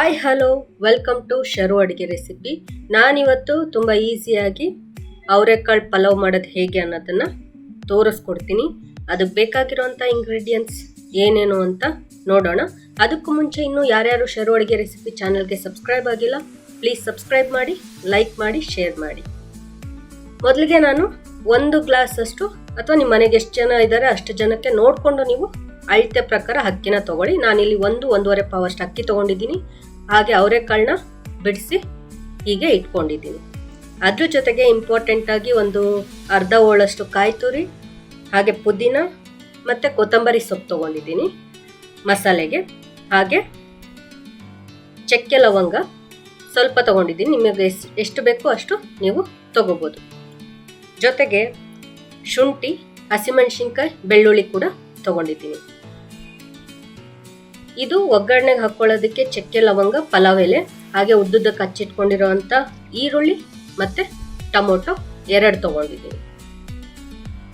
Hi, hello, welcome to Sharu Aduge recipe. ನಾನಿವತ್ತು ತುಂಬ ಈಸಿಯಾಗಿ ಅವರೆಕಾಳು ಪಲಾವ್ ಮಾಡೋದು ಹೇಗೆ ಅನ್ನೋದನ್ನು ತೋರಿಸ್ಕೊಡ್ತೀನಿ. ಅದಕ್ಕೆ ಬೇಕಾಗಿರೋಂಥ ಇಂಗ್ರೀಡಿಯೆಂಟ್ಸ್ ಏನೇನು ಅಂತ ನೋಡೋಣ. ಅದಕ್ಕೂ ಮುಂಚೆ ಇನ್ನೂ ಯಾರ್ಯಾರು ಶರು ಅಡುಗೆ ರೆಸಿಪಿ ಚಾನಲ್ಗೆ ಸಬ್ಸ್ಕ್ರೈಬ್ ಆಗಿಲ್ಲ, ಪ್ಲೀಸ್ ಸಬ್ಸ್ಕ್ರೈಬ್ ಮಾಡಿ, ಲೈಕ್ ಮಾಡಿ, ಶೇರ್ ಮಾಡಿ. ಮೊದಲಿಗೆ ನಾನು ಒಂದು ಗ್ಲಾಸ್ ಅಷ್ಟು ಅಥವಾ ನಿಮ್ಮ ಮನೆಗೆ ಎಷ್ಟು ಜನ ಇದ್ದಾರೆ ಅಷ್ಟು ಜನಕ್ಕೆ ನೋಡಿಕೊಂಡು ನೀವು ಅಳತೆ ಪ್ರಕಾರ ಅಕ್ಕಿನ ತಗೊಳ್ಳಿ. ನಾನಿಲ್ಲಿ ಒಂದು, ಒಂದೂವರೆ ಪಾವಷ್ಟು ಅಕ್ಕಿ ತಗೊಂಡಿದ್ದೀನಿ. ಹಾಗೆ ಅವರೆಕಾಳನ್ನ ಬಿಡಿಸಿ ಹೀಗೆ ಇಟ್ಕೊಂಡಿದ್ದೀನಿ. ಅದ್ರ ಜೊತೆಗೆ ಇಂಪಾರ್ಟೆಂಟ್ ಆಗಿ ಒಂದು ಅರ್ಧ ಹೋಳಷ್ಟು ಕಾಯಿ ತುರಿ, ಹಾಗೆ ಪುದೀನ ಮತ್ತು ಕೊತ್ತಂಬರಿ ಸೊಪ್ಪು ತಗೊಂಡಿದ್ದೀನಿ. ಮಸಾಲೆಗೆ ಹಾಗೆ ಚಕ್ಕೆ ಲವಂಗ ಸ್ವಲ್ಪ ತಗೊಂಡಿದ್ದೀನಿ. ನಿಮಗೆ ಎಷ್ಟು ಬೇಕೋ ಅಷ್ಟು ನೀವು ತಗೋಬೋದು. ಜೊತೆಗೆ ಶುಂಠಿ, ಹಸಿಮೆಣಸಿನ್ಕಾಯಿ, ಬೆಳ್ಳುಳ್ಳಿ ಕೂಡ ತಗೊಂಡಿದ್ದೀನಿ. ಇದು ಒಗ್ಗರಣೆಗೆ ಹಾಕೊಳ್ಳೋದಕ್ಕೆ ಚಕ್ಕೆ ಲವಂಗ, ಪಲಾವ್ ಎಲೆ, ಹಾಗೆ ಉದ್ದುದ್ದ ಕಚ್ಚಿಟ್ಕೊಂಡಿರುವಂಥ ಈರುಳ್ಳಿ ಮತ್ತು ಟೊಮೊಟೊ ಎರಡು ತಗೊಂಡಿದ್ದೀನಿ.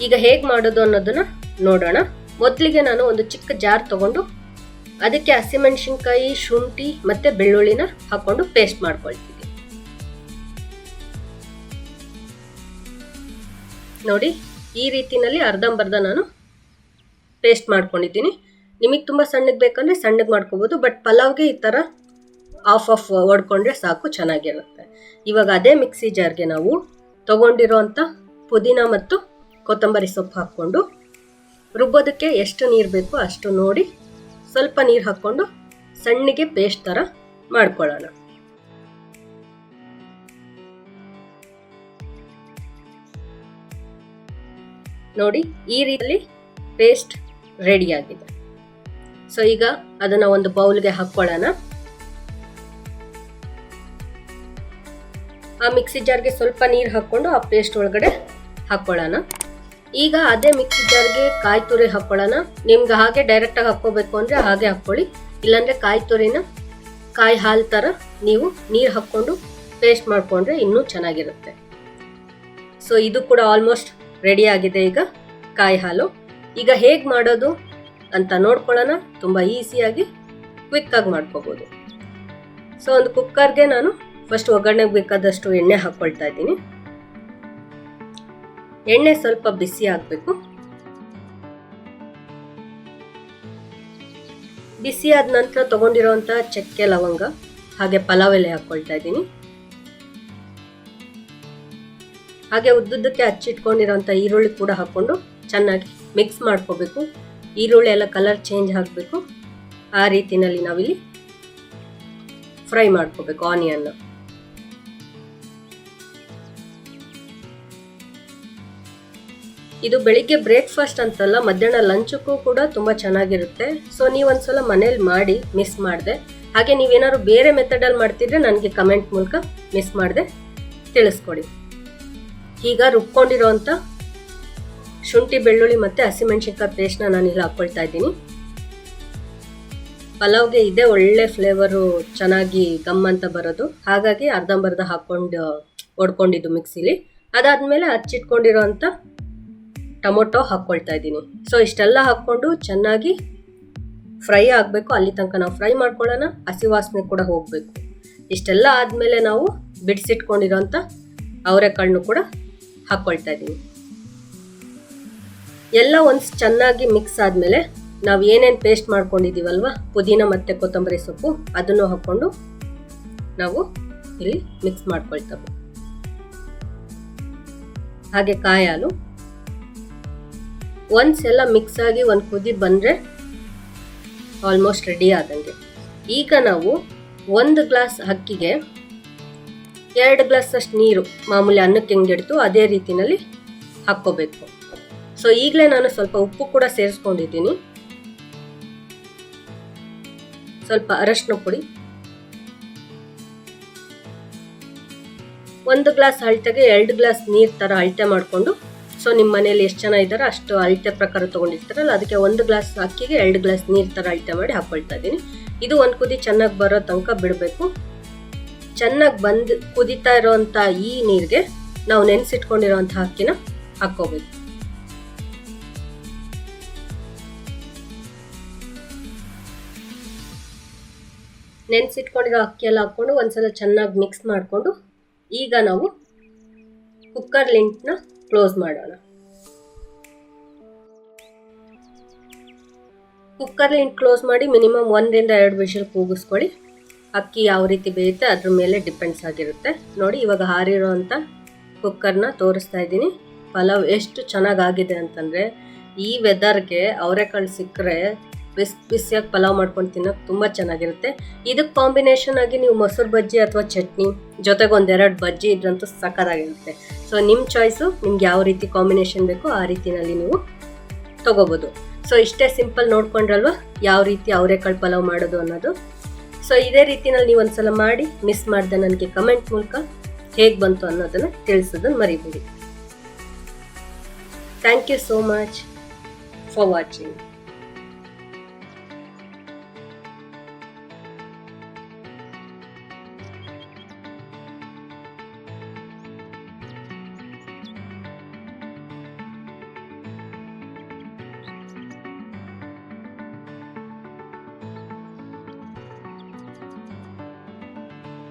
ಈಗ ಹೇಗೆ ಮಾಡೋದು ಅನ್ನೋದನ್ನ ನೋಡೋಣ. ಮೊದಲಿಗೆ ನಾನು ಒಂದು ಚಿಕ್ಕ ಜಾರ್ ತಗೊಂಡು ಅದಕ್ಕೆ ಹಸಿಮೆಣಸಿನ್ಕಾಯಿ, ಶುಂಠಿ ಮತ್ತು ಬೆಳ್ಳುಳ್ಳಿನ ಹಾಕ್ಕೊಂಡು ಪೇಸ್ಟ್ ಮಾಡ್ಕೊಳ್ತೀನಿ. ನೋಡಿ, ಈ ರೀತಿನಲ್ಲಿ ಅರ್ಧಂಬರ್ಧ ನಾನು ಪೇಸ್ಟ್ ಮಾಡ್ಕೊಂಡಿದ್ದೀನಿ. ನಿಮಗೆ ತುಂಬ ಸಣ್ಣಗೆ ಬೇಕಂದರೆ ಸಣ್ಣಗೆ ಮಾಡ್ಕೋಬೋದು ಬಟ್ ಪಲಾವ್ಗೆ ಈ ಥರ ಆಫ್ ಆಫ್ ಹೊಡ್ಕೊಂಡ್ರೆ ಸಾಕು, ಚೆನ್ನಾಗಿರುತ್ತೆ. ಇವಾಗ ಅದೇ ಮಿಕ್ಸಿ ಜಾರ್ಗೆ ನಾವು ತೊಗೊಂಡಿರೋ ಅಂಥ ಪುದೀನ ಮತ್ತು ಕೊತ್ತಂಬರಿ ಸೊಪ್ಪು ಹಾಕ್ಕೊಂಡು ರುಬ್ಬೋದಕ್ಕೆ ಎಷ್ಟು ನೀರು ಬೇಕೋ ಅಷ್ಟು ನೋಡಿ ಸ್ವಲ್ಪ ನೀರು ಹಾಕ್ಕೊಂಡು ಸಣ್ಣಗೆ ಪೇಸ್ಟ್ ಥರ ಮಾಡ್ಕೊಳ್ಳೋಣ. ನೋಡಿ, ಈ ರೀತಿಯಲ್ಲಿ ಪೇಸ್ಟ್ ರೆಡಿಯಾಗಿದೆ ಸೊ ಈಗ ಅದನ್ನ ಒಂದು ಬೌಲ್ಗೆ ಹಾಕೊಳ್ಳೋಣ ಆ ಮಿಕ್ಸಿ ಜಾರ್ಗೆ ಸ್ವಲ್ಪ ನೀರು ಹಾಕ್ಕೊಂಡು ಆ ಪೇಸ್ಟ್ ಒಳಗಡೆ ಹಾಕ್ಕೊಳ್ಳೋಣ. ಈಗ ಅದೇ ಮಿಕ್ಸಿ ಜಾರ್ಗೆ ಕಾಯಿ ತುರಿ ಹಾಕ್ಕೊಳ್ಳೋಣ. ನಿಮ್ಗೆ ಹಾಗೆ ಡೈರೆಕ್ಟಾಗಿ ಹಾಕೋಬೇಕು ಅಂದರೆ ಹಾಗೆ ಹಾಕ್ಕೊಳ್ಳಿ. ಇಲ್ಲಾಂದರೆ ಕಾಯಿ ತುರಿನ ಕಾಯಿ ಹಾಲು ಥರ ನೀವು ನೀರು ಹಾಕ್ಕೊಂಡು ಪೇಸ್ಟ್ ಮಾಡಿಕೊಂಡ್ರೆ ಇನ್ನೂ ಚೆನ್ನಾಗಿರುತ್ತೆ. ಸೊ ಇದು ಕೂಡ ಆಲ್ಮೋಸ್ಟ್ ರೆಡಿ ಆಗಿದೆ ಈಗ ಕಾಯಿ ಹಾಲು. ಈಗ ಹೇಗೆ ಮಾಡೋದು? ಅಂತ ನೋಡ್ಕೊಳ್ಳೋಣ. ತುಂಬ ಈಸಿಯಾಗಿ ಕ್ವಿಕ್ಕಾಗಿ ಮಾಡ್ಕೋಬೋದು. ಸೊ ಒಂದು ಕುಕ್ಕರ್ಗೆ ನಾನು ಫಸ್ಟ್ ಒಗ್ಗರಣೆಗೆ ಬೇಕಾದಷ್ಟು ಎಣ್ಣೆ ಹಾಕ್ಕೊಳ್ತಾ ಇದ್ದೀನಿ. ಎಣ್ಣೆ ಸ್ವಲ್ಪ ಬಿಸಿ ಆಗಬೇಕು. ಬಿಸಿ ಆದ ನಂತರ ತಗೊಂಡಿರೋಂಥ ಚಕ್ಕೆ ಲವಂಗ, ಹಾಗೆ ಪಲಾವ್ ಎಲೆ ಹಾಕ್ಕೊಳ್ತಾ ಇದ್ದೀನಿ. ಹಾಗೆ ಉದ್ದುದ್ದಕ್ಕೆ ಹಚ್ಚಿಟ್ಕೊಂಡಿರೋಂಥ ಈರುಳ್ಳಿ ಕೂಡ ಹಾಕ್ಕೊಂಡು ಚೆನ್ನಾಗಿ ಮಿಕ್ಸ್ ಮಾಡ್ಕೋಬೇಕು. ಈರುಳ್ಳಿ ಎಲ್ಲ ಕಲರ್ ಚೇಂಜ್ ಆಗಬೇಕು ಆ ರೀತಿಯಲ್ಲಿ ನಾವಿಲ್ಲಿ ಫ್ರೈ ಮಾಡ್ಕೋಬೇಕು ಆನಿಯನ್ ಇದು ಬೆಳಿಗ್ಗೆ ಬ್ರೇಕ್ಫಾಸ್ಟ್ ಅಂತಲ್ಲ, ಮಧ್ಯಾಹ್ನ ಲಂಚಕ್ಕೂ ಕೂಡ ತುಂಬ ಚೆನ್ನಾಗಿರುತ್ತೆ. ಸೊ ನೀವು ಒಂದ್ಸಲ ಮನೇಲಿ ಮಾಡಿ ಮಿಸ್ ಮಾಡಿದೆ. ಹಾಗೆ ನೀವೇನಾದ್ರು ಬೇರೆ ಮೆಥಡಲ್ಲಿ ಮಾಡ್ತಿದ್ರೆ ನನಗೆ ಕಮೆಂಟ್ ಮೂಲಕ ಮಿಸ್ ಮಾಡಿದೆ ತಿಳಿಸ್ಕೊಡಿ. ಈಗ ರುಬ್ಕೊಂಡಿರೋಂಥ ಶುಂಠಿ, ಬೆಳ್ಳುಳ್ಳಿ ಮತ್ತು ಹಸಿಮೆಣ್ಸಿನ್ಕಾಯಿ ಪೇಸ್ಟ್ನ ನಾನು ಇಲ್ಲಿ ಹಾಕ್ಕೊಳ್ತಾ ಇದ್ದೀನಿ. ಪಲಾವ್ಗೆ ಇದೆ ಒಳ್ಳೆ ಫ್ಲೇವರು ಚೆನ್ನಾಗಿ ಗಮ್ ಅಂತ ಬರೋದು. ಹಾಗಾಗಿ ಅರ್ಧಂಬರ್ಧ ಹಾಕ್ಕೊಂಡು, ಒಡ್ಕೊಂಡಿದ್ದು ಮಿಕ್ಸಿಲಿ ಅದಾದಮೇಲೆ ಹಚ್ಚಿಟ್ಕೊಂಡಿರೋಂಥ ಟೊಮೊಟೊ ಹಾಕ್ಕೊಳ್ತಾ ಇದ್ದೀನಿ. ಸೊ ಇಷ್ಟೆಲ್ಲ ಹಾಕ್ಕೊಂಡು ಚೆನ್ನಾಗಿ ಫ್ರೈ ಆಗಬೇಕು. ಅಲ್ಲಿ ತನಕ ನಾವು ಫ್ರೈ ಮಾಡ್ಕೊಳ್ಳೋಣ. ಹಸಿ ವಾಸನೆ ಕೂಡ ಹೋಗಬೇಕು. ಇಷ್ಟೆಲ್ಲ ಆದಮೇಲೆ ನಾವು ಬಿಡಿಸಿಟ್ಕೊಂಡಿರೋಂಥ ಅವರೆಕಾಳನ್ನು ಕೂಡ ಹಾಕ್ಕೊಳ್ತಾ ಇದ್ದೀನಿ. ಎಲ್ಲ ಒಂದು ಚೆನ್ನಾಗಿ ಮಿಕ್ಸ್ ಆದಮೇಲೆ ನಾವು ಏನೇನು ಪೇಸ್ಟ್ ಮಾಡ್ಕೊಂಡಿದ್ದೀವಲ್ವ ಪುದೀನ ಮತ್ತು ಕೊತ್ತಂಬರಿ ಸೊಪ್ಪು, ಅದನ್ನು ಹಾಕ್ಕೊಂಡು ನಾವು ಇಲ್ಲಿ ಮಿಕ್ಸ್ ಮಾಡ್ಕೊಳ್ತೇವೆ. ಹಾಗೆ ಕಾಯಿ ಹಾಲು ಒನ್ಸ್ ಎಲ್ಲ ಮಿಕ್ಸ್ ಆಗಿ ಒಂದು ಕುದಿ ಬಂದರೆ ಆಲ್ಮೋಸ್ಟ್ ರೆಡಿ ಆದಂಗೆ. ಈಗ ನಾವು ಒಂದು ಗ್ಲಾಸ್ ಅಕ್ಕಿಗೆ ಎರಡು ಗ್ಲಾಸ್ ಅಷ್ಟು ನೀರು, ಮಾಮೂಲಿ ಅನ್ನಕ್ಕೆ ಹೆಂಗಿಡ್ತು ಅದೇ ರೀತಿಯಲ್ಲಿ ಹಾಕ್ಕೋಬೇಕು. ಸೊ ಈಗಲೇ ನಾನು ಸ್ವಲ್ಪ ಉಪ್ಪು ಕೂಡ ಸೇರಿಸ್ಕೊಂಡಿದ್ದೀನಿ. ಸ್ವಲ್ಪ ಅರಶಿನ ಪುಡಿ. ಒಂದು ಗ್ಲಾಸ್ ಅಳತೆಗೆ ಎರಡು ಗ್ಲಾಸ್ ನೀರು ಥರ ಅಳತೆ ಮಾಡಿಕೊಂಡು, ಸೊ ನಿಮ್ಮ ಮನೇಲಿ ಎಷ್ಟು ಜನ ಇದ್ದಾರೋ ಅಷ್ಟು ಅಳತೆ ಪ್ರಕಾರ ತೊಗೊಂಡಿರ್ತಾರಲ್ಲ, ಅದಕ್ಕೆ ಒಂದು ಗ್ಲಾಸ್ ಅಕ್ಕಿಗೆ ಎರಡು ಗ್ಲಾಸ್ ನೀರು ಥರ ಅಳತೆ ಮಾಡಿ ಹಾಕ್ಕೊಳ್ತಾ ಇದ್ದೀನಿ. ಇದು ಒಂದು ಕುದಿ ಚೆನ್ನಾಗಿ ಬರೋ ತನಕ ಬಿಡಬೇಕು. ಚೆನ್ನಾಗಿ ಬಂದು ಕುದಿತಾ ಇರೋವಂಥ ಈ ನೀರಿಗೆ ನಾವು ನೆನೆಸಿಟ್ಕೊಂಡಿರೋವಂಥ ಅಕ್ಕಿನ ಹಾಕ್ಕೋಬೇಕು. ನೆನೆಸಿಟ್ಕೊಂಡಿರೋ ಅಕ್ಕಿ ಎಲ್ಲ ಹಾಕ್ಕೊಂಡು ಒಂದ್ಸಲ ಚೆನ್ನಾಗಿ ಮಿಕ್ಸ್ ಮಾಡಿಕೊಂಡು ಈಗ ನಾವು ಕುಕ್ಕರ್ ಲಿಂಟ್ನ ಕ್ಲೋಸ್ ಮಾಡೋಣ. ಕುಕ್ಕರ್ ಲಿಂಟ್ ಕ್ಲೋಸ್ ಮಾಡಿ ಮಿನಿಮಮ್ ಒಂದರಿಂದ ಎರಡು ವಿಷಲ್ ಕೂಗಿಸ್ಕೊಳ್ಳಿ. ಅಕ್ಕಿ ಯಾವ ರೀತಿ ಬೇಯುತ್ತೆ ಅದ್ರ ಮೇಲೆ ಡಿಪೆಂಡ್ಸ್ ಆಗಿರುತ್ತೆ. ನೋಡಿ ಇವಾಗ ಹಾರಿರೋ ಅಂಥ ಕುಕ್ಕರ್ನ ತೋರಿಸ್ತಾ ಇದ್ದೀನಿ. ಪಲಾವ್ ಎಷ್ಟು ಚೆನ್ನಾಗಾಗಿದೆ ಅಂತಂದರೆ ಈ ವೆದರ್ಗೆ ಅವರೆಕಾಳು ಸಿಕ್ಕರೆ ಬಿಸಿ ಬಿಸಿಯಾಗಿ ಪಲಾವ್ ಮಾಡ್ಕೊಂಡು ತಿನ್ನೋಕೆ ತುಂಬ ಚೆನ್ನಾಗಿರುತ್ತೆ. ಇದಕ್ಕೆ ಕಾಂಬಿನೇಷನ್ ಆಗಿ ನೀವು ಮೊಸರು ಬಜ್ಜಿ ಅಥವಾ ಚಟ್ನಿ ಜೊತೆಗೆ ಒಂದೆರಡು ಬಜ್ಜಿ ಇದ್ರಂತೂ ಸಕ್ಕತ್ತಾಗಿರುತ್ತೆ ಸೊ ನಿಮ್ಮ ಚಾಯ್ಸು ನಿಮ್ಗೆ ಯಾವ ರೀತಿ ಕಾಂಬಿನೇಷನ್ ಬೇಕೋ ಆ ರೀತಿನಲ್ಲಿ ನೀವು ತೊಗೋಬೋದು. ಸೊ ಇಷ್ಟೇ ಸಿಂಪಲ್ ನೋಡ್ಕೊಂಡ್ರಲ್ವ ಯಾವ ರೀತಿ ಅವರೆಕಾಳು ಪಲಾವ್ ಮಾಡೋದು ಅನ್ನೋದು. ಸೊ ಇದೇ ರೀತಿನಲ್ಲಿ ನೀವು ಒಂದ್ಸಲ ಮಾಡಿ ಮಿಸ್ ಮಾಡಿದೆ ನನಗೆ ಕಮೆಂಟ್ ಮೂಲಕ ಹೇಗೆ ಬಂತು ಅನ್ನೋದನ್ನು ತಿಳಿಸೋದನ್ನು ಮರಿಬೇಡಿ. Thank you so much for watching